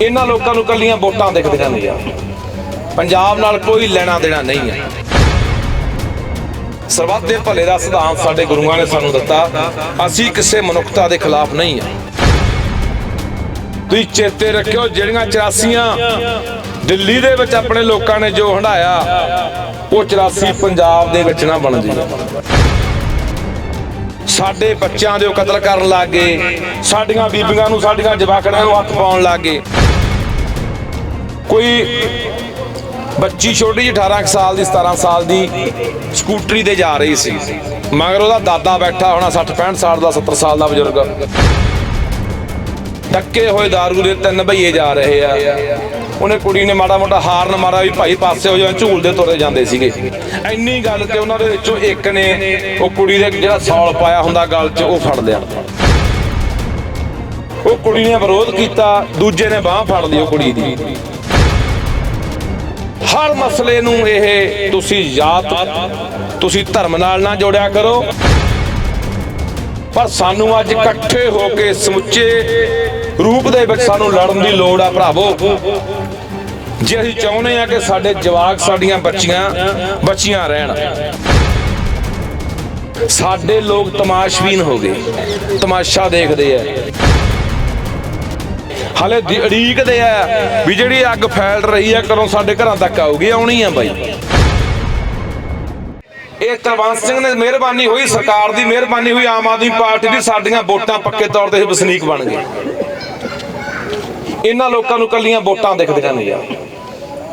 ਇਹਨਾਂ ਲੋਕਾਂ ਨੂੰ ਕੱਲੀਆਂ ਵੋਟਾਂ ਦਿਖਦੀਆਂ ਨੇ ਯਾਰ। ਪੰਜਾਬ ਨਾਲ ਕੋਈ ਲੈਣਾ ਦੇਣਾ ਨਹੀਂ ਹੈ। ਸਰਬੱਤ ਦੇ ਭਲੇ ਦਾ ਸਿਧਾਂਤ ਸਾਡੇ ਗੁਰੂਆਂ ਨੇ ਸਾਨੂੰ ਦਿੱਤਾ। ਅਸੀਂ ਕਿਸੇ ਮਨੁੱਖਤਾ ਦੇ ਖਿਲਾਫ ਨਹੀਂ ਹਾਂ। ਤੁਸੀਂ ਚੇਤੇ ਰੱਖਿਓ, ਜਿਹੜੀਆਂ 84 ਦਿੱਲੀ ਦੇ ਵਿੱਚ ਆਪਣੇ ਲੋਕਾਂ ਨੇ ਜੋ ਹੰਡਾਇਆ ਉਹ 84 ਪੰਜਾਬ ਦੇ ਵਿੱਚ ਨਾ ਬਣ ਜੀ ਸਾਡੇ ਬੱਚਿਆਂ ਦੇ ਉਹ ਕਤਲ ਕਰਨ ਲੱਗ ਗਏ, ਸਾਡੀਆਂ ਬੀਬੀਆਂ ਨੂੰ, ਸਾਡੀਆਂ ਜਵਾਕੜਾਂ ਨੂੰ ਹੱਥ ਪਾਉਣ ਲੱਗ ਗਏ। ਕੋਈ ਬੱਚੀ ਛੋਟੀ ਜਿਹੀ 18 ਕੁ ਸਾਲ ਦੀ 17 ਸਾਲ ਦੀ ਸਕੂਟਰੀ ਤੇ ਜਾ ਰਹੀ ਸੀ। ਮਗਰ ਉਹਦਾ ਦਾਦਾ ਬੈਠਾ ਹੋਣਾ 60 65 ਸਾਲ ਦਾ 70 ਸਾਲ ਦਾ ਬਜ਼ੁਰਗ। ਟੱਕੇ ਹੋਏ ਦਾਰੂ ਦੇ ਤਿੰਨ ਭਈਏ ਜਾ ਰਹੇ ਆ। ਉਹਨੇ ਕੁੜੀ ਨੇ ਮਾੜਾ ਮੋਟਾ ਹਾਰਨ ਮਾਰਾ ਵੀ ਭਾਈ ਪਾਸੇ ਹੋ ਜਾ ਝੂਲਦੇ ਤੁਰੇ ਜਾਂਦੇ ਸੀਗੇ। ਇੰਨੀ ਗੱਲ ਤੇ ਉਹਨਾਂ ਦੇ ਵਿੱਚੋਂ ਇੱਕ ਨੇ ਉਹ ਕੁੜੀ ਦੇ ਜਿਹੜਾ ਸੌਲ ਪਾਇਆ ਹੁੰਦਾ ਗਲ 'ਚ, ਉਹ ਫੜ ਲਿਆ। ਉਹ ਕੁੜੀ ਨੇ ਵਿਰੋਧ ਕੀਤਾ, ਦੂਜੇ ਨੇ ਬਾਹ ਫੜ ਲਈ ਉਹ ਕੁੜੀ ਦੀ। ਹਰ ਮਸਲੇ ਨੂੰ ਇਹ ਤੁਸੀਂ ਯਾਦ, ਤੁਸੀਂ ਧਰਮ ਨਾਲ ਨਾ ਜੋੜਿਆ ਕਰੋ। ਪਰ ਸਾਨੂੰ ਅੱਜ ਇਕੱਠੇ ਹੋ ਕੇ ਸਮੁੱਚੇ ਰੂਪ ਦੇ ਵਿੱਚ ਸਾਨੂੰ ਲੜਨ ਦੀ ਲੋੜ ਆ ਭਰਾਵੋ। ਜੇ ਅਸੀਂ ਚਾਹੁੰਦੇ ਆ ਕਿ ਸਾਡੇ ਜਵਾਕ ਸਾਡੀਆਂ ਬੱਚੀਆਂ ਬੱਚੀਆਂ ਰਹਿਣ। ਸਾਡੇ ਲੋਕ ਤਮਾਸ਼ਬੀਨ ਹੋ ਗਏ, ਤਮਾਸ਼ਾ ਦੇਖਦੇ ਆ। ਹਾਲੇ ਦੀ- ਆ ਵੀ ਜਿਹੜੀ ਅੱਗ ਫੈਲ ਰਹੀ ਆ ਕਦੋਂ ਸਾਡੇ ਘਰਾਂ ਤੱਕ ਆਊਗੀ, ਆਉਣੀ ਆ ਬਾਈ। ਇਹ ਕੁਲਵੰਤ ਸਿੰਘ ਨੇ ਮਿਹਰਬਾਨੀ ਹੋਈ, ਸਰਕਾਰ ਦੀ ਮਿਹਰਬਾਨੀ ਹੋਈ, ਆਮ ਆਦਮੀ ਪਾਰਟੀ ਦੀ, ਸਾਡੀਆਂ ਵੋਟਾਂ ਪੱਕੇ ਤੌਰ ਤੇ ਵਸਨੀਕ ਬਣ ਗਏ। ਇਹਨਾਂ ਲੋਕਾਂ ਨੂੰ ਕੱਲੀਆਂ ਵੋਟਾਂ ਦਿਖਦੀਆਂ ਨੇ ਯਾਰ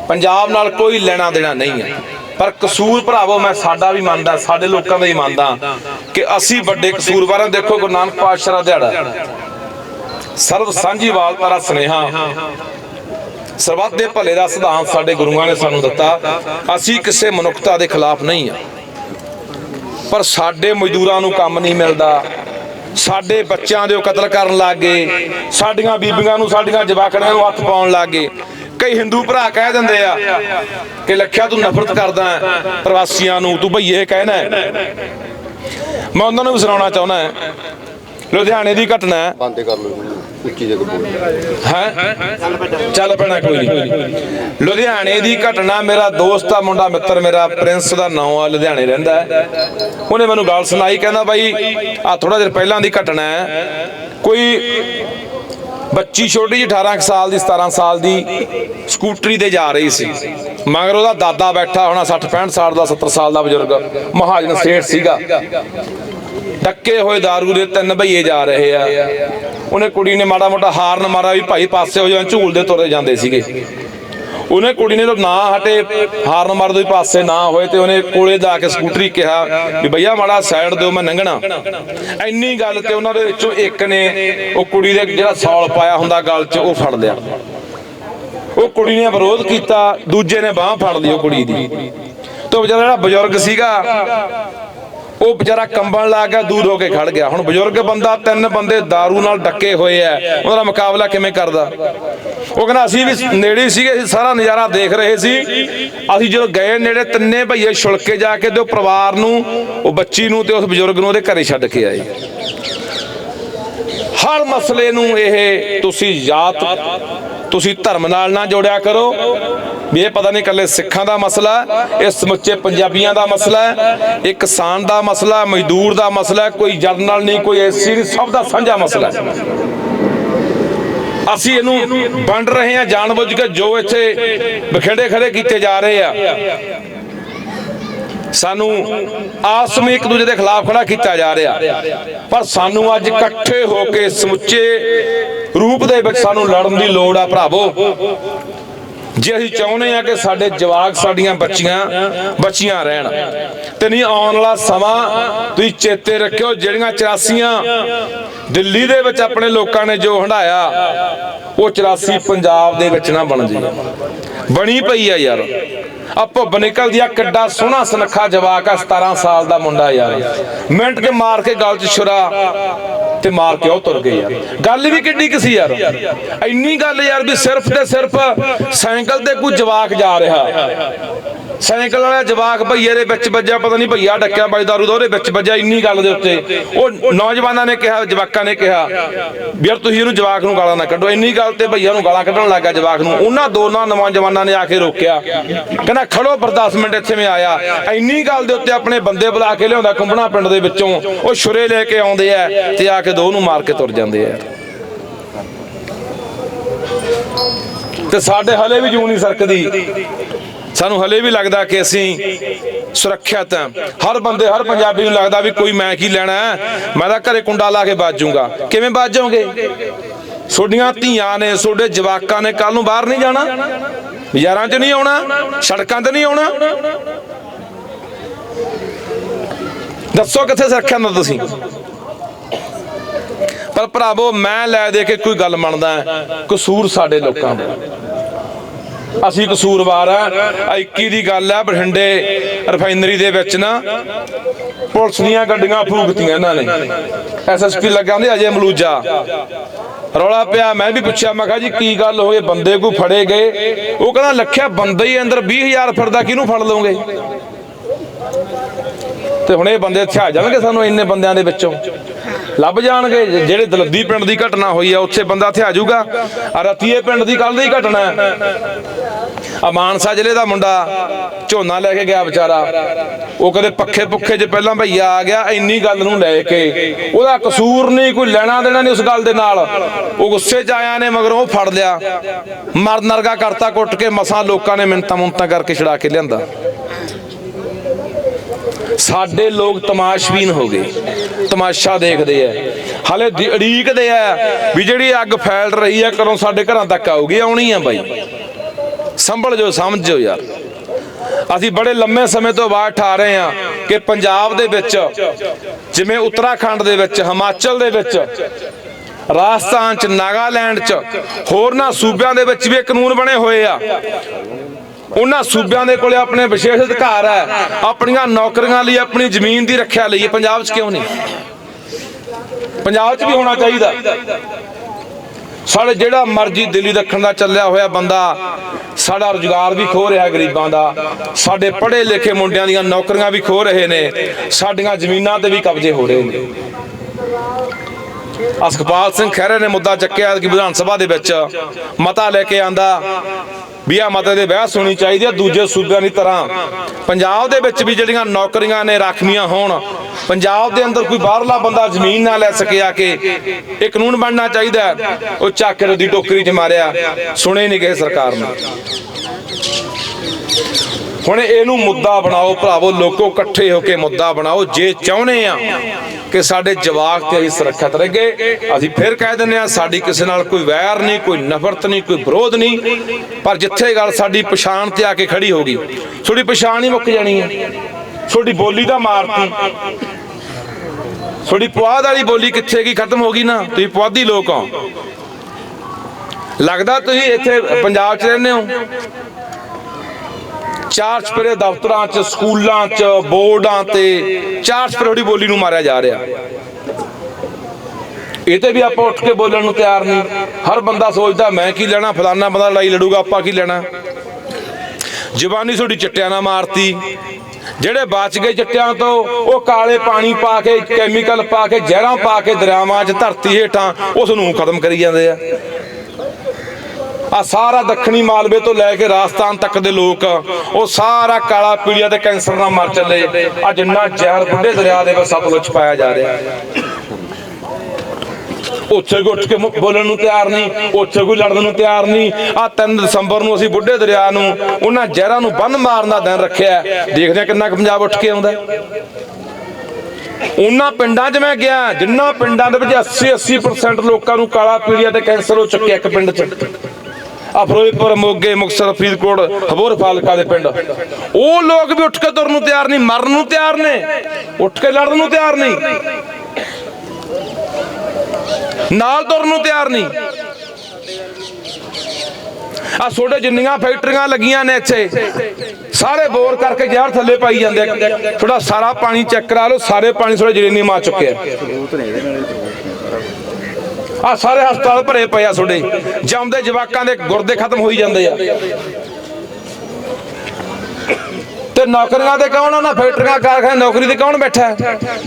ਪੰਜਾਬ ਨਾਲ ਕੋਈ ਲੈਣਾ ਦੇਣਾ ਨਹੀਂ ਹੈ ਪਰ ਕਸੂਰ ਭਰਾਵੋ, ਮੈਂ ਸਾਡਾ ਵੀ ਮੰਨਦਾ, ਸਾਡੇ ਲੋਕਾਂ ਦਾ ਹੀ ਮੰਨਦਾ ਕਿ ਅਸੀਂ ਵੱਡੇ ਕਸੂਰਵਾਰਾਂ ਦੇਖੋ ਗੁਰੂ ਨਾਨਕ ਪਾਤਸ਼ਾਹ ਦਾ ਦਿਹਾੜਾ। ਸਰਬ ਸਾਂਝੀਵਾਲਤਾ ਦਾ ਸੁਨੇਹਾ। ਸਰਬੱਤ ਦੇ ਭਲੇ ਦਾ ਸਿਧਾਂਤ ਸਾਡੇ ਗੁਰੂਆਂ ਨੇ ਸਾਨੂੰ ਦਿੱਤਾ। ਅਸੀਂ ਕਿਸੇ ਮਨੁੱਖਤਾ ਦੇ ਖਿਲਾਫ ਨਹੀਂ ਹਾਂ ਪਰ ਸਾਡੇ ਮਜ਼ਦੂਰਾਂ ਨੂੰ ਕੰਮ ਨਹੀਂ ਮਿਲਦਾ। ਸਾਡੇ ਬੱਚਿਆਂ ਦੇ ਕਤਲ ਕਰਨ ਲੱਗ। ਗਏ ਸਾਡੀਆਂ ਬੀਬੀਆਂ ਨੂੰ ਸਾਡੀਆਂ ਜਵਾਕੜਾਂ ਨੂੰ ਹੱਥ ਪਾਉਣ ਲੱਗ। ਗਏ ਕਈ ਹਿੰਦੂ ਭਰਾ ਕਹਿ ਦਿੰਦੇ ਆ ਕਿ ਲੱਖਿਆ ਤੂੰ ਨਫ਼ਰਤ ਕਰਦਾ ਪ੍ਰਵਾਸੀਆਂ ਨੂੰ। ਤੂੰ ਭਈਏ ਕਹਿਣਾ ਮੈਂ ਉਹਨਾਂ ਨੂੰ ਵੀ ਸੁਣਾਉਣਾ ਚਾਹੁੰਦਾ ਲੁਧਿਆਣੇ ਦੀ ਘਟਨਾ ਬੰਦੇ ਕਰ ਲਓ। ਉੱਚੀ ਜਗ੍ਹਾ ਬੋਲ ਹੈ? ਚੱਲ ਪੈਣਾ ਕੋਈ ਨਹੀਂ ਲੁਧਿਆਣੇ ਦੀ ਘਟਨਾ, ਮੇਰਾ ਦੋਸਤ ਆ, ਮੁੰਡਾ ਮਿੱਤਰ ਮੇਰਾ, ਪ੍ਰਿੰਸ ਦਾ ਨਾਮ ਆ, ਲੁਧਿਆਣੇ ਰਹਿੰਦਾ ਉਹਨੇ ਮੈਨੂੰ ਗੱਲ ਸੁਣਾਈ, ਕਹਿੰਦਾ ਬਾਈ ਆ ਥੋੜਾ ਜਿਹਾ ਪਹਿਲਾਂ ਦੀ ਘਟਨਾ ਹੈ। ਕੋਈ ਬੱਚੀ ਛੋਟੀ ਜਿਹੀ 18 ਸਾਲ ਦੀ 17 ਸਾਲ ਦੀ, ਸਕੂਟਰੀ ਤੇ ਜਾ ਰਹੀ ਸੀ। ਮਗਰ ਉਹਦਾ ਦਾਦਾ ਬੈਠਾ ਹੋਣਾ 60 65 ਸਾਲ ਦਾ 70 ਸਾਲ ਦਾ ਬਜ਼ੁਰਗ। ਮਹਾਜਨ ਸੇਠ ਸੀਗਾ। ਟੱਕੇ ਹੋਏ ਦਾਰੂ ਦੇ ਤਿੰਨ ਭਈਏ ਜਾ ਰਹੇ ਆ। ਉਹਨੇ ਕੁੜੀ ਨੇ ਮਾੜਾ ਮੋਟਾ ਹਾਰਨ ਮਾਰਾ ਵੀ ਭਾਈ ਪਾਸੇ ਹੋ ਜਾ ਝੂਲਦੇ ਤੁਰੇ ਜਾਂਦੇ ਸੀਗੇ। ਉਹਨੇ ਕੁੜੀ ਨੇ ਤਾਂ ਨਾ ਹਟੇ, ਹਾਰਨ ਮਾਰਦੇ ਪਾਸੇ ਨਾ ਹੋਏ ਤੇ ਉਹਨੇ ਕੋਲੇ ਦਾ ਕੇ ਸਕੂਟਰੀ ਕਿਹਾ ਵੀ ਭਈਆ ਮਾੜਾ ਸਾਈਡ ਦਿਓ, ਮੈਂ ਲੰਘਣਾ। ਇੰਨੀ ਗੱਲ ਤੇ ਉਹਨਾਂ ਦੇ ਵਿੱਚੋਂ ਇੱਕ ਨੇ ਉਹ ਕੁੜੀ ਦੇ ਜਿਹੜਾ ਸੌਲ ਪਾਇਆ ਹੁੰਦਾ ਗਲ 'ਚ, ਉਹ ਫੜ ਲਿਆ। ਉਹ ਕੁੜੀ ਨੇ ਵਿਰੋਧ ਕੀਤਾ, ਦੂਜੇ ਨੇ ਬਾਹ ਫੜ ਲਈ ਉਹ ਕੁੜੀ ਦੀ। ਤੇ ਵਿਚਾਰਾ ਜਿਹੜਾ ਬਜ਼ੁਰਗ ਸੀਗਾ ਉਹ ਵਿਚਾਰਾ ਕੰਬਣ ਲੱਗ ਗਿਆ ਦੂਰ ਹੋ ਕੇ ਖੜ ਗਿਆ। ਹੁਣ ਬਜ਼ੁਰਗ ਬੰਦਾ, ਤਿੰਨ ਬੰਦੇ दारू ਨਾਲ ਡੱਕੇ ਹੋਏ ਆ। ਉਹਨਾਂ ਦਾ ਮੁਕਾਬਲਾ ਕਿਵੇਂ ਕਰਦਾ? ਉਹ ਕਹਿੰਦਾ, ਅਸੀਂ ਵੀ ਨੇੜੇ ਸੀਗੇ, ਅਸੀਂ ਸਾਰਾ ਨਜ਼ਾਰਾ ਦੇਖ ਰਹੇ ਸੀ। ਅਸੀਂ ਜਦੋਂ ਗਏ ਨੇੜੇ, ਤਿੰਨੇ ਭਈਏ ਛੁਲਕੇ ਜਾ ਕੇ ਤੇ ਉਹ ਪਰਿਵਾਰ ਨੂੰ, ਉਹ ਬੱਚੀ ਨੂੰ ਤੇ ਉਸ ਬਜ਼ੁਰਗ ਨੂੰ ਉਹਦੇ ਘਰੇ ਛੱਡ ਕੇ ਆਏ। ਹਰ ਮਸਲੇ ਨੂੰ ਇਹ ਤੁਸੀਂ ਯਾਦ ਤੁਸੀਂ ਧਰਮ ਨਾਲ ਨਾ ਜੋੜਿਆ ਕਰੋ। ਵੀ ਇਹ ਪਤਾ ਨਹੀਂ ਇਕੱਲੇ ਸਿੱਖਾਂ ਦਾ ਮਸਲਾ ਇਹ ਸਮੁੱਚੇ ਪੰਜਾਬੀਆਂ ਦਾ ਮਸਲਾ ਹੈ, ਇਹ ਕਿਸਾਨ ਦਾ ਮਸਲਾ ਮਜ਼ਦੂਰ ਦਾ ਮਸਲਾ ਕੋਈ ਜਰਨਲ ਨਹੀਂ, ਕੋਈ ਐਸਸੀ ਨਹੀਂ, ਸਭ ਦਾ ਸਾਂਝਾ ਮਸਲਾ ਅਸੀਂ ਇਹਨੂੰ ਵੰਡ ਰਹੇ ਹਾਂ ਜਾਣਬੁੱਝ ਕੇ ਜੋ ਇੱਥੇ ਬਖੇੜੇ ਖੜੇ ਕੀਤੇ ਜਾ ਰਹੇ ਆ। ਸਾਨੂੰ ਆਪਸ ਵਿੱਚ ਇੱਕ ਦੂਜੇ ਦੇ ਖਿਲਾਫ ਖੜਾ ਕੀਤਾ ਜਾ ਰਿਹਾ। ਪਰ ਸਾਨੂੰ ਅੱਜ ਇਕੱਠੇ ਹੋ ਕੇ ਸਮੁੱਚੇ ਰੂਪ ਦੇ ਵਿੱਚ ਸਾਨੂੰ ਲੜਨ ਦੀ ਲੋੜ ਆ ਭਰਾਵੋ। ਜੇ ਅਸੀਂ ਚਾਹੁੰਦੇ ਆ ਕਿ ਸਾਡੇ ਜਵਾਕ ਸਾਡੀਆਂ ਬੱਚੀਆਂ ਬੱਚੀਆਂ ਰਹਿਣ। ਤੇ ਨਹੀਂ ਆਉਣ ਵਾਲਾ ਸਮਾਂ ਤੁਸੀਂ ਚੇਤੇ ਰੱਖਿਓ, ਜਿਹੜੀਆਂ 84 ਦਿੱਲੀ ਦੇ ਵਿੱਚ ਆਪਣੇ ਲੋਕਾਂ ਨੇ ਜੋ ਹੰਡਾਇਆ ਉਹ 84 ਪੰਜਾਬ ਦੇ ਵਿੱਚ ਨਾ ਬਣ ਜੀ ਬਣੀ ਪਈ ਆ ਯਾਰ। ਆ ਭੁੱਬ ਨਿਕਲਦੀ ਆ, ਕਿੱਡਾ ਸੋਹਣਾ ਸੁਨੱਖਾ ਜਵਾਕ ਆ 17 ਸਾਲ ਦਾ ਮੁੰਡਾ ਯਾਰ। ਮਿੰਟ 'ਚ ਮਾਰ ਕੇ ਗਲ 'ਚ ਛੁਰਾ। ਤੇ ਮਾਰ ਕੇ ਉਹ ਤੁਰ ਗਏ ਯਾਰ। ਗੱਲ ਵੀ ਕਿੱਡੀ ਕੁ ਸੀ ਯਾਰ। ਇੰਨੀ ਗੱਲ ਯਾਰ ਵੀ ਸਿਰਫ ਤੇ ਸਿਰਫ ਸਾਈਕਲ ਤੇ ਕੋਈ ਜਵਾਕ ਜਾ ਰਿਹਾ। ਸਾਈਕਲ ਵਾਲਾ ਜਵਾਕ ਭਈਏ ਦੇ ਵਿੱਚ ਵੱਜਿਆ, ਪਤਾ ਨਹੀਂ ਭਈਆ ਡੱਕਿਆ ਬਾਈ ਦਾਰੂ ਦਾ, ਉਹਦੇ ਵਿੱਚ ਵੱਜਿਆ ਇੰਨੀ ਗੱਲ ਦੇ ਉੱਤੇ। ਉਹ ਨੌਜਵਾਨਾਂ ਨੇ ਕਿਹਾ, ਜਵਾਕਾਂ ਨੇ ਕਿਹਾ ਵੀ ਯਾਰ ਤੁਸੀਂ ਇਹਨੂੰ ਜਵਾਕ ਨੂੰ ਗਾਲਾਂ ਨਾ ਕੱਢੋ। ਇੰਨੀ ਗੱਲ ਤੇ ਭਈਆ ਨੂੰ ਗਾਲਾਂ ਕੱਢਣ ਲੱਗਾ ਜਵਾਕ ਨੂੰ। ਉਹਨਾਂ ਦੋਨਾਂ ਨੌਜਵਾਨਾਂ ਨੇ ਆ ਕੇ ਰੋਕਿਆ। ਕਹਿੰਦਾ, ਖੜੋ ਪਰ 10 ਮਿੰਟ ਇੱਥੇ ਮੈਂ ਆਇਆ। ਇੰਨੀ ਗੱਲ ਦੇ ਉੱਤੇ ਆਪਣੇ ਬੰਦੇ ਬੁਲਾ ਕੇ ਲਿਆਉਂਦਾ ਕੁੰਬਣਾ ਪਿੰਡ ਦੇ ਵਿੱਚੋਂ। ਉਹ ਛੁਰੇ ਲੈ ਕੇ ਆਉਂਦੇ ਆ ਤੇ ਆ ਕੇ ਦੋ ਨੂੰ ਮਾਰ ਕੇ ਤੁਰ ਜਾਂਦੇ ਆ ਤੇ ਸਾਡੇ ਹਲੇ ਵੀ ਜੂ ਨਹੀਂ ਸਰਕਦੀ। ਸਾਨੂੰ ਹਲੇ ਵੀ ਲੱਗਦਾ ਕਿ ਅਸੀਂ ਸੁਰੱਖਿਅਤ ਹਾਂ ਹਰ ਬੰਦੇ, ਹਰ ਪੰਜਾਬੀ ਨੂੰ ਲੱਗਦਾ ਵੀ ਕੋਈ ਮੈਂ ਕੀ ਲੈਣਾ ਮੈਂ ਤਾਂ ਘਰੇ ਕੁੰਡਾ ਲਾ ਕੇ ਬਾਜੂਗਾ ਕਿਵੇਂ ਬਾਜੋਗੇ ਤੁਹਾਡੀਆਂ ਧੀਆਂ ਨੇ ਤੁਹਾਡੇ ਜਵਾਕਾਂ ਨੇ ਕੱਲ ਨੂੰ ਬਾਹਰ ਨਹੀਂ ਜਾਣਾ। ਬਾਜ਼ਾਰਾਂ 'ਚ ਨਹੀਂ ਆਉਣਾ, ਸੜਕਾਂ ਤੇ ਨਹੀਂ ਆਉਣਾ। ਦੱਸੋ ਕਿੱਥੇ ਸੁਰੱਖਿਆ ਨਾ ਤੁਸੀਂ? ਪਰ ਭਰਾਵੋ, ਮੈਂ ਲੈ ਦੇ ਕੇ ਕੋਈ ਗੱਲ ਮੰਨਦਾ ਕਸੂਰ ਸਾਡੇ ਲੋਕਾਂ ਦਾ। ਅਸੀਂ ਕਸੂਰਵਾਰ ਆ। 21 ਦੀ ਗੱਲ ਆ, ਬਠਿੰਡੇ ਰਿਫਾਈਨਰੀ ਦੇ ਵਿੱਚ ਨਾ, ਪੁਲਿਸ ਦੀਆਂ ਗੱਡੀਆਂ ਫੂਕਤੀਆਂ ਇਹਨਾਂ ਨੇ। ਐਸਐਸਪੀ ਲੱਗਾ ਹੁੰਦੇ ਅਜੇ ਮਲੂਜਾ। ਰੌਲਾ ਪਿਆ, ਮੈਂ ਵੀ ਪੁੱਛਿਆ, ਮੈਂ ਕਿਹਾ ਜੀ, ਕੀ ਗੱਲ ਹੋਈ? ਬੰਦੇ ਕੋਈ ਫੜੇ ਗਏ? ਉਹ ਕਹਿੰਦਾ, ਲੱਖਿਆ ਬੰਦੇ ਹੀ ਅੰਦਰ 20000 ਫੜਦਾ, ਕਿਹਨੂੰ ਫੜ ਲਓਗੇ? ਤੇ ਹੁਣ ਇਹ ਬੰਦੇ ਇੱਥੇ ਆ ਜਾਣਗੇ ਸਾਨੂੰ, ਇੰਨੇ ਬੰਦਿਆਂ ਦੇ ਵਿੱਚੋਂ। ਲੱਭ ਜਾਣਗੇ। ਜਿਹੜੇ ਦਲੱਦੀ ਪਿੰਡ ਦੀ ਘਟਨਾ ਹੋਈ ਆ ਉੱਥੇ ਬੰਦਾ ਇੱਥੇ ਆ ਜਾਊਗਾ। ਆ ਰਤੀਏ ਪਿੰਡ ਦੀ ਕੱਲ ਦੀ ਘਟਨਾ ਹੈ। ਆ ਮਾਨਸਾ ਜ਼ਿਲ੍ਹੇ ਦਾ ਮੁੰਡਾ ਝੋਨਾ ਲੈ ਕੇ ਗਿਆ ਵਿਚਾਰਾ। ਉਹ ਕਦੇ ਪੱਖੇ ਪੁੱਖੇ 'ਚ ਪਹਿਲਾਂ ਭਈਆ ਆ ਗਿਆ ਇੰਨੀ ਗੱਲ ਨੂੰ ਲੈ ਕੇ। ਉਹਦਾ ਕਸੂਰ ਨਹੀਂ ਕੋਈ ਲੈਣਾ ਦੇਣਾ ਨਹੀਂ ਉਸ ਗੱਲ ਦੇ ਨਾਲ। ਉਹ ਗੁੱਸੇ 'ਚ ਆਇਆ ਨੇ ਮਗਰੋਂ ਉਹ ਫੜ ਲਿਆ। ਮਰ ਨਰਗਾ ਕਰਤਾ ਕੁੱਟ ਕੇ ਮਸਾਂ ਲੋਕਾਂ ਨੇ ਮਿੰਤਾਂ ਮੁੰਤਾਂ ਕਰਕੇ ਛੜਾ ਕੇ ਲਿਆਂਦਾ। ਸਾਡੇ ਲੋਕ ਤਮਾਸ਼ਬੀਨ ਹੋ ਗਏ। ਤਮਾਸ਼ਾ ਦੇਖਦੇ ਆ। ਹਲੇ ਦੀ- ਉਡੀਕਦੇ ਆ ਵੀ ਜਿਹੜੀ ਅੱਗ ਫੈਲ ਰਹੀ ਆ ਕਦੋਂ ਸਾਡੇ ਘਰਾਂ ਤੱਕ ਆਊਗੀ, ਆਉਣੀ ਆ ਬਾਈ। ਸੰਭਲ ਜੋ, ਸਮਝ ਸਮਝੋ ਯਾਰ। ਅਸੀਂ ਬੜੇ ਲੰਮੇ ਸਮੇਂ ਤੋਂ ਬਾਅਦ ਠਾ ਰਹੇ ਹਾਂ ਕਿ ਪੰਜਾਬ ਦੇ ਵਿੱਚ, ਜਿਵੇਂ ਉੱਤਰਾਖੰਡ ਦੇ ਵਿੱਚ, ਹਿਮਾਚਲ ਦੇ ਵਿੱਚ, ਰਾਜਸਥਾਨ ਚ, ਨਾਗਾਲੈਂਡ ਚ, ਹੋਰਨਾਂ ਸੂਬਿਆਂ ਦੇ ਵਿੱਚ ਵੀ ਕਾਨੂੰਨ ਬਣੇ ਹੋਏ ਆ। ਉਹਨਾਂ ਸੂਬਿਆਂ ਦੇ ਕੋਲੇ ਆਪਣੇ ਵਿਸ਼ੇਸ਼ ਅਧਿਕਾਰ ਹੈ। ਆਪਣੀਆਂ ਨੌਕਰੀਆਂ ਲਈ, ਆਪਣੀ ਜ਼ਮੀਨ ਦੀ ਰੱਖਿਆ ਲਈ। ਪੰਜਾਬ 'ਚ ਕਿਉਂ ਨਹੀਂ? ਪੰਜਾਬ 'ਚ ਵੀ ਹੋਣਾ ਚਾਹੀਦਾ। ਸਾਡੇ ਜਿਹੜਾ ਮਰਜ਼ੀ ਦਿੱਲੀ ਦੱਖਣ ਦਾ ਚੱਲਿਆ ਹੋਇਆ ਬੰਦਾ, ਸਾਡਾ ਰੁਜ਼ਗਾਰ ਵੀ ਖੋ ਰਿਹਾ ਗਰੀਬਾਂ ਦਾ। ਸਾਡੇ ਪੜ੍ਹੇ ਲਿਖੇ ਮੁੰਡਿਆਂ ਦੀਆਂ ਨੌਕਰੀਆਂ ਵੀ ਖੋ ਰਹੇ ਨੇ। ਸਾਡੀਆਂ ਜ਼ਮੀਨਾਂ ਤੇ ਵੀ ਕਬਜ਼ੇ ਹੋ ਰਹੇ ਨੇ। ਅਸਖਪਾਲ ਸਿੰਘ ਖਹਿਰੇ ਨੇ ਮੁੱਦਾ ਚੱਕਿਆ ਕਿ ਵਿਧਾਨ ਸਭਾ ਦੇ ਵਿੱਚ ਮਤਾ ਲੈ ਕੇ ਆਂਦਾ ਵੀ ਆ ਮਤੇ ਦੇ ਬਹਿਸ ਹੋਣੀ ਚਾਹੀਦੀ ਹੈ ਦੂਜੇ ਸੂਬਿਆਂ ਦੀ ਤਰ੍ਹਾਂ। ਪੰਜਾਬ ਦੇ ਵਿੱਚ ਵੀ ਜਿਹੜੀਆਂ ਨੌਕਰੀਆਂ ਨੇ ਰਾਖਵੀਆਂ ਹੋਣ, ਪੰਜਾਬ ਦੇ ਅੰਦਰ ਕੋਈ ਬਾਹਰਲਾ ਬੰਦਾ ਜ਼ਮੀਨ ਨਾ ਲੈ ਸਕੇ ਆ ਕੇ, ਇਹ ਕਾਨੂੰਨ ਬਣਨਾ ਚਾਹੀਦਾ ਉਹ ਚੱਕ ਕੇ ਦੀ ਟੋਕਰੀ 'ਚ ਮਾਰਿਆ। ਸੁਣੇ ਨਹੀਂ ਗਏ ਸਰਕਾਰ ਨੇ। ਹੁਣ ਇਹਨੂੰ ਮੁੱਦਾ ਬਣਾਓ ਭਰਾਵੋ, ਲੋਕੋ ਇਕੱਠੇ ਹੋ ਕੇ ਮੁੱਦਾ ਬਣਾਓ, ਜੇ ਚਾਹੁੰਦੇ ਆ ਕਿ ਸਾਡੇ ਜਵਾਕ ਤੇ ਅਸੀਂ ਸੁਰੱਖਿਅਤ ਰਹਿਗੇ ਅਸੀਂ ਫਿਰ ਕਹਿ ਦਿੰਦੇ ਆ, ਸਾਡੀ ਕਿਸੇ ਨਾਲ ਕੋਈ ਵੈਰ ਨਹੀਂ, ਕੋਈ ਨਫ਼ਰਤ ਨਹੀਂ, ਕੋਈ ਵਿਰੋਧ ਨਹੀਂ, ਪਰ ਜਿੱਥੇ ਗੱਲ ਸਾਡੀ ਪਛਾਣ ਤੇ ਆ ਕੇ ਖੜੀ ਹੋ ਗਈ, ਤੁਹਾਡੀ ਪਛਾਣ ਹੀ ਮੁੱਕ ਜਾਣੀ ਹੈ ਤੁਹਾਡੀ ਬੋਲੀ ਦਾ ਮਾਰਤੀ, ਤੁਹਾਡੀ ਪੁਆਧ ਵਾਲੀ ਬੋਲੀ ਕਿੱਥੇ ਗਈ, ਖਤਮ ਹੋ ਗਈ ਨਾ, ਤੁਸੀਂ ਪੁਆਧੀ ਲੋਕ ਹੋ। ਲੱਗਦਾ ਤੁਸੀਂ ਇੱਥੇ ਪੰਜਾਬ 'ਚ ਰਹਿੰਦੇ ਹੋ ਚਾਰ ਚਪਰੇ ਦਫ਼ਤਰਾਂ 'ਚ, ਸਕੂਲਾਂ 'ਚ, ਬੋਰਡਾਂ ਤੇ ਚਾਰ ਚਪਰੋੜੀ ਬੋਲੀ ਨੂੰ ਮਾਰਿਆ ਜਾ ਰਿਹਾ। ਇਹ ਤੇ ਵੀ ਆਪਾਂ ਉੱਠ ਕੇ ਬੋਲਣ ਨੂੰ ਤਿਆਰ ਨਹੀਂ। ਹਰ ਬੰਦਾ ਸੋਚਦਾ, ਮੈਂ ਕੀ ਲੈਣਾ, ਫਲਾਨਾ ਬੰਦਾ ਲੜਾਈ ਲੜੂਗਾ, ਆਪਾਂ ਕੀ ਲੈਣਾ। ਜ਼ਬਾਨੀ ਤੁਹਾਡੀ ਚਿੱਟਿਆਂ ਨਾਲ ਮਾਰਤੀ। ਜਿਹੜੇ ਬਚ ਗਏ ਚਿੱਟਿਆਂ ਤੋਂ, ਉਹ ਕਾਲੇ ਪਾਣੀ ਪਾ ਕੇ, ਕੈਮੀਕਲ ਪਾ ਕੇ, ਜ਼ਹਿਰਾਂ ਪਾ ਕੇ ਦਰਿਆਵਾਂ 'ਚ, ਧਰਤੀ ਹੇਠਾਂ, ਉਸ ਨੂੰ ਖਤਮ ਕਰੀ ਜਾਂਦੇ ਆ। ਆ ਸਾਰਾ ਦੱਖਣੀ ਮਾਲਵੇ ਤੋਂ ਲੈ ਕੇ ਰਾਜਸਥਾਨ ਤੱਕ ਦੇ ਲੋਕ, ਉਹ ਸਾਰਾ ਕਾਲਾ ਪੀਲੀਆ ਤੇ ਕੈਂਸਰ ਨਾਲ ਮਰ ਚੱਲੇ। ਆ ਜਿੰਨਾ ਜ਼ਹਿਰ ਬੁੱਢੇ ਦਰਿਆ ਦੇ ਵਿੱਚ ਸਤਲੁਜ ਪਾਇਆ ਜਾ ਰਿਹਾ। ਉੱਥੇ ਕੋਈ ਉੱਠ ਕੇ ਬੋਲਣ ਨੂੰ ਤਿਆਰ ਨਹੀਂ, ਉੱਥੇ ਕੋਈ ਲੜਨ ਨੂੰ ਤਿਆਰ ਨਹੀਂ। ਆ 3 ਦਸੰਬਰ ਨੂੰ ਅਸੀਂ ਬੁੱਢੇ ਦਰਿਆ ਨੂੰ, ਉਹਨਾਂ ਜ਼ਹਿਰਾਂ ਨੂੰ ਬੰਨ ਮਾਰਨ ਦਾ ਦਿਨ ਰੱਖਿਆ ਦੇਖਦੇ ਹਾਂ ਕਿੰਨਾ ਕੁ ਪੰਜਾਬ ਉੱਠ ਕੇ ਆਉਂਦਾ ਉਹਨਾਂ ਪਿੰਡਾਂ 'ਚ ਮੈਂ ਗਿਆ, ਜਿੰਨਾ ਪਿੰਡਾਂ ਦੇ ਵਿੱਚ 80 80% ਲੋਕਾਂ ਨੂੰ ਕਾਲਾ ਪੀਲੀਆ ਤੇ ਕੈਂਸਰ ਹੋ ਚੁੱਕਿਆ ਇੱਕ ਪਿੰਡ 'ਚ। ਆ ਫਿਰੋਜ਼ਪੁਰ, ਮੋਗੇ, ਮੁਕਤਸਰ, ਫਰੀਦਕੋਟ ਹਬੋਰ ਫਾਲਕਾ ਦੇ ਪਿੰਡ। ਉਹ ਲੋਕ ਵੀ ਉੱਠ ਕੇ ਤੁਰਨ ਨੂੰ ਤਿਆਰ ਨਹੀਂ, ਮਰਨ ਨੂੰ ਤਿਆਰ ਨੇ, ਉੱਠ ਕੇ ਲੜਨ ਨੂੰ ਤਿਆਰ ਨਹੀਂ। ਨਾਲ ਤੁਰਨ ਨੂੰ ਤਿਆਰ ਨਹੀਂ। ਆ ਛੋਟੇ ਜਿੰਨੀਆਂ ਫੈਕਟਰੀਆਂ ਲੱਗੀਆਂ ਨੇ ਇੱਥੇ, ਸਾਰੇ ਬੋਰ ਕਰਕੇ ਜ਼ਹਿਰ ਥੱਲੇ ਪਾਈ ਜਾਂਦੇ ਆ। ਥੋੜਾ ਸਾਰਾ ਪਾਣੀ ਚੈੱਕ ਕਰਾ ਲਓ, ਸਾਰੇ ਪਾਣੀ ਥੋੜਾ ਜਰੇਨੀ ਮਾ ਚੁੱਕਿਆ ਆ ਸਾਰੇ ਹਸਪਤਾਲ ਭਰੇ ਪਏ ਆ ਤੁਹਾਡੇ। ਜੰਮਦੇ ਜਵਾਕਾਂ ਦੇ ਗੁਰਦੇ ਖਤਮ ਹੋਈ ਜਾਂਦੇ ਆ। ਤੇ ਨੌਕਰੀਆਂ ਤੇ ਕੌਣ ਆ? ਨਾ ਫੈਕਟਰੀਆਂ, ਕਾਰਖਾਨੇ, ਨੌਕਰੀ ਤੇ ਕੌਣ ਬੈਠਾ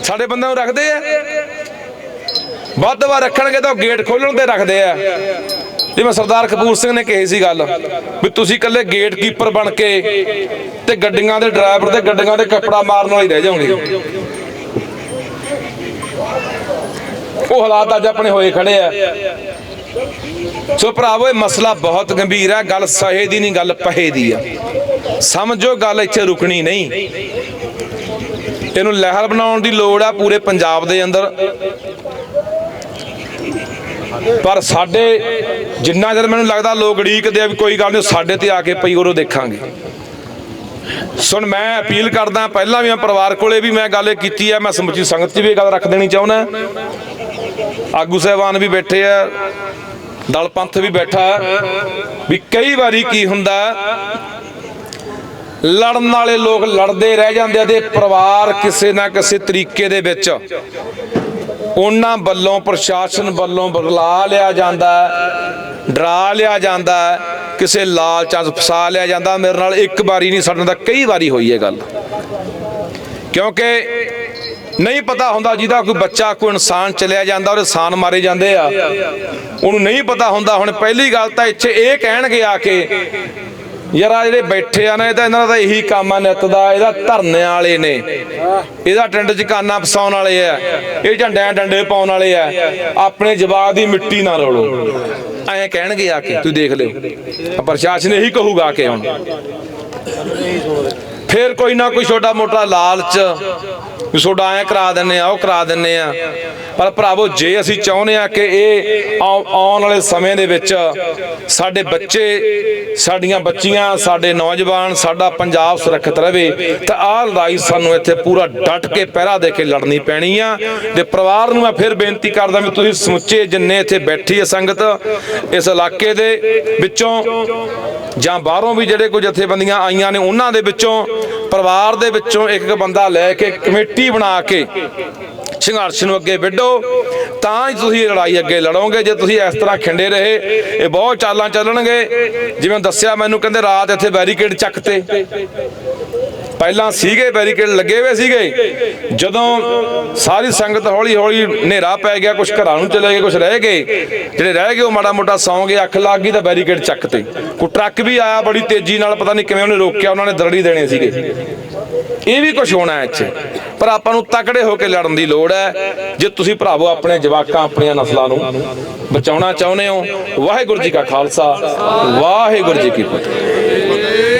ਸਾਡੇ ਬੰਦਿਆਂ ਨੂੰ ਰੱਖਦੇ ਆ। ਵੱਧ ਵਾਰ ਰੱਖਣਗੇ ਤਾਂ ਉਹ ਗੇਟ ਖੋਲਣ ਤੇ ਰੱਖਦੇ ਆ। ਜਿਵੇਂ ਸਰਦਾਰ ਕਪੂਰ ਸਿੰਘ ਨੇ ਕਹੀ ਸੀ ਗੱਲ ਵੀ ਤੁਸੀਂ ਇਕੱਲੇ ਗੇਟ ਕੀਪਰ ਬਣ ਕੇ ਤੇ ਗੱਡੀਆਂ ਦੇ ਡਰਾਈਵਰ ਤੇ ਗੱਡੀਆਂ ਦੇ ਕੱਪੜਾ ਮਾਰਨ ਵਾਲੇ ਰਹਿ ਜਾਓਗੇ। ਉਹ ਹਾਲਾਤ ਅੱਜ ਆਪਣੇ ਹੋਏ ਖੜੇ ਆ। ਸੋ ਭਰਾਵੋ, ਇਹ ਮਸਲਾ ਬਹੁਤ ਗੰਭੀਰ ਹੈ ਗੱਲ ਸਹੇ ਦੀ ਨਹੀਂ, ਗੱਲ ਪਹੇ ਦੀ ਆ। ਸਮਝੋ, ਗੱਲ ਇੱਥੇ ਰੁਕਣੀ ਨਹੀਂ। ਇਹਨੂੰ ਲਹਿਰ ਬਣਾਉਣ ਦੀ ਲੋੜ ਆ ਪੂਰੇ ਪੰਜਾਬ ਦੇ ਅੰਦਰ। ਪਰ ਸਾਡੇ, ਜਿੰਨਾ ਚਿਰ ਮੈਨੂੰ ਲੱਗਦਾ ਲੋਕ ਉਡੀਕਦੇ ਆ ਵੀ ਕੋਈ ਗੱਲ ਨਹੀਂ ਸਾਡੇ ਤੇ ਆ ਕੇ ਪਈ ਉਰੋ ਦੇਖਾਂਗੇ। ਸੁਣ, ਮੈਂ ਅਪੀਲ ਕਰਦਾ, ਪਹਿਲਾਂ ਵੀ ਮੈਂ ਪਰਿਵਾਰ ਕੋਲੇ ਵੀ ਮੈਂ ਗੱਲ ਕੀਤੀ ਹੈ ਮੈਂ ਸਮੁੱਚੀ ਸੰਗਤ 'ਚ ਵੀ ਇਹ ਗੱਲ ਰੱਖ ਦੇਣੀ ਚਾਹੁੰਦਾ। ਆਗੂ ਸਾਹਿਬਾਨ ਵੀ ਬੈਠੇ ਆ, ਦਲ ਪੰਥ ਵੀ ਬੈਠਾ, ਵੀ ਕਈ ਵਾਰੀ ਕੀ ਹੁੰਦਾ, ਲੜਨ ਵਾਲੇ ਲੋਕ ਲੜਦੇ ਰਹਿ ਜਾਂਦੇ ਆ ਤੇ ਪਰਿਵਾਰ ਕਿਸੇ ਨਾ ਕਿਸੇ ਤਰੀਕੇ ਦੇ ਵਿੱਚ ਉਹਨਾਂ ਵੱਲੋਂ, ਪ੍ਰਸ਼ਾਸਨ ਵੱਲੋਂ ਬਗਲਾ ਲਿਆ ਜਾਂਦਾ, ਡਰਾ ਲਿਆ ਜਾਂਦਾ, ਕਿਸੇ ਲਾਲਚਾਂ 'ਚ ਫਸਾ ਲਿਆ ਜਾਂਦਾ, ਮੇਰੇ ਨਾਲ ਇੱਕ ਵਾਰੀ ਨਹੀਂ ਸਾਡੇ ਨਾਲ ਕਈ ਵਾਰੀ ਹੋਈ ਹੈ ਗੱਲ। ਕਿਉਂਕਿ ਨਹੀਂ ਪਤਾ ਹੁੰਦਾ ਜਿਹਦਾ ਕੋਈ ਬੱਚਾ, ਕੋਈ ਇਨਸਾਨ ਚਲਿਆ ਜਾਂਦਾ ਉਹਦੇ ਸਾਨ ਮਾਰੇ ਜਾਂਦੇ ਆ। ਉਹਨੂੰ ਨਹੀਂ ਪਤਾ ਹੁੰਦਾ। ਹੁਣ ਪਹਿਲੀ ਗੱਲ ਤਾਂ ਇੱਥੇ ਇਹ ਕਹਿਣਗੇ ਆ ਕੇ, ਯਾਰ ਆ ਜਿਹੜੇ ਬੈਠੇ ਆ ਨਾ, ਇਹ ਤਾਂ ਇਹਨਾਂ ਦਾ ਇਹੀ ਕੰਮ ਆ ਨਿੱਤ ਦਾ, ਇਹਦਾ ਧਰਨੇ ਵਾਲੇ ਨੇ। ਇਹਦਾ ਟਿੰਡ ਚ ਕਾਨਾ ਫਸਾਉਣ ਵਾਲੇ ਆ। ਇਹ ਝੰਡਿਆਂ ਡੰਡੇ ਪਾਉਣ ਵਾਲੇ ਆ। ਆਪਣੇ ਜਵਾਬ ਦੀ ਮਿੱਟੀ ਨਾ ਰੋਲੋ। ਐਂ ਕਹਿਣਗੇ ਆ ਕੇ ਤੂੰ ਦੇਖ ਲਿਓ। ਪ੍ਰਸ਼ਾਸਨ ਇਹੀ ਕਹੂਗਾ ਆ ਕੇ ਹੁਣ। ਫੇਰ ਕੋਈ ਨਾ ਕੋਈ ਛੋਟਾ ਮੋਟਾ ਲਾਲਚ ਵੀ ਤੁਹਾਡਾ ਐ ਕਰਾ ਦਿੰਨੇ ਆ, ਉਹ ਕਰਾ ਦਿੰਨੇ ਆ। ਪਰ ਭਰਾਵੋ, ਜੇ ਅਸੀਂ ਚਾਹੁੰਦੇ ਆ ਕਿ ਇਹ ਆਉਣ ਵਾਲੇ ਸਮੇਂ ਦੇ ਵਿੱਚ ਸਾਡੇ ਬੱਚੇ, ਸਾਡੀਆਂ ਬੱਚੀਆਂ, ਸਾਡੇ ਨੌਜਵਾਨ, ਸਾਡਾ ਪੰਜਾਬ ਸੁਰੱਖਿਅਤ ਰਵੇ, ਤਾਂ ਆਹ ਲੜਾਈ ਸਾਨੂੰ ਇੱਥੇ ਪੂਰਾ ਡਟ ਕੇ ਪਹਿਰਾ ਦੇ ਕੇ ਲੜਨੀ ਪੈਣੀ ਆ। ਤੇ ਪਰਿਵਾਰ ਨੂੰ ਮੈਂ ਫਿਰ ਬੇਨਤੀ ਕਰਦਾ ਵੀ ਤੁਸੀਂ ਸਮੁੱਚੇ ਜਿੰਨੇ ਇੱਥੇ ਬੈਠੀ ਹੈ ਸੰਗਤ, ਇਸ ਇਲਾਕੇ ਦੇ ਵਿੱਚੋਂ ਜਾਂ ਬਾਹਰੋਂ ਵੀ ਜਿਹੜੇ ਕੋਈ ਜਥੇਬੰਦੀਆਂ ਆਈਆਂ ਨੇ, ਉਹਨਾਂ ਦੇ ਵਿੱਚੋਂ ਪਰਿਵਾਰ ਦੇ ਵਿੱਚੋਂ ਇੱਕ ਇੱਕ ਬੰਦਾ ਲੈ ਕੇ ਕਮੇਟੀ ਬਣਾ ਕੇ ਸੰਘਰਸ਼ ਨੂੰ ਅੱਗੇ ਵਿੱਢੋ, ਤਾਂ ਹੀ ਤੁਸੀਂ ਲੜਾਈ ਅੱਗੇ ਲੜੋਗੇ। ਜੇ ਤੁਸੀਂ ਇਸ ਤਰ੍ਹਾਂ ਖਿੰਡੇ ਰਹੇ, ਇਹ ਬਹੁਤ ਚਾਲਾਂ ਚੱਲਣਗੇ। ਜਿਵੇਂ ਦੱਸਿਆ ਮੈਨੂੰ, ਕਹਿੰਦੇ ਰਾਤ ਇੱਥੇ ਬੈਰੀਕੇਡ ਚੱਕਤੇ। ਪਹਿਲਾਂ ਸੀਗੇ, ਬੈਰੀਕੇਡ ਲੱਗੇ ਹੋਏ ਸੀਗੇ। ਜਦੋਂ ਸਾਰੀ ਸੰਗਤ ਹੌਲੀ ਹੌਲੀ ਹਨੇਰਾ ਪੈ ਗਿਆ ਕੁਝ ਘਰਾਂ ਨੂੰ ਚਲੇ ਗਏ ਕੁਝ ਰਹਿ ਗਏ। ਜਿਹੜੇ ਰਹਿ ਗਏ, ਉਹ ਮਾੜਾ ਮੋਟਾ ਸੌਂ ਗਏ, ਅੱਖ ਲੱਗ ਗਈ ਤਾਂ ਬੈਰੀਕੇਡ ਚੱਕ 'ਤੇ। ਕੋਈ ਟਰੱਕ ਵੀ ਆਇਆ, ਬੜੀ ਤੇਜ਼ੀ ਨਾਲ ਪਤਾ ਨਹੀਂ ਕਿਵੇਂ ਉਹਨੇ ਰੋਕਿਆ, ਉਹਨਾਂ ਨੇ ਦਰੜੀ ਦੇਣੇ ਸੀਗੇ। ਇਹ ਵੀ ਕੁਝ ਹੋਣਾ ਹੈ ਇੱਥੇ। ਪਰ ਆਪਾਂ ਨੂੰ ਤਕੜੇ ਹੋ ਕੇ ਲੜਨ ਦੀ ਲੋੜ ਹੈ। ਜੇ ਤੁਸੀਂ ਭਰਾਵੋ ਆਪਣੇ ਜਵਾਕਾਂ, ਆਪਣੀਆਂ ਨਸਲਾਂ ਨੂੰ ਬਚਾਉਣਾ ਚਾਹੁੰਦੇ ਹੋ, ਵਾਹਿਗੁਰੂ ਜੀ ਕਾ ਖਾਲਸਾ, ਵਾਹਿਗੁਰੂ ਜੀ ਕੀ ਫਤਿਹ।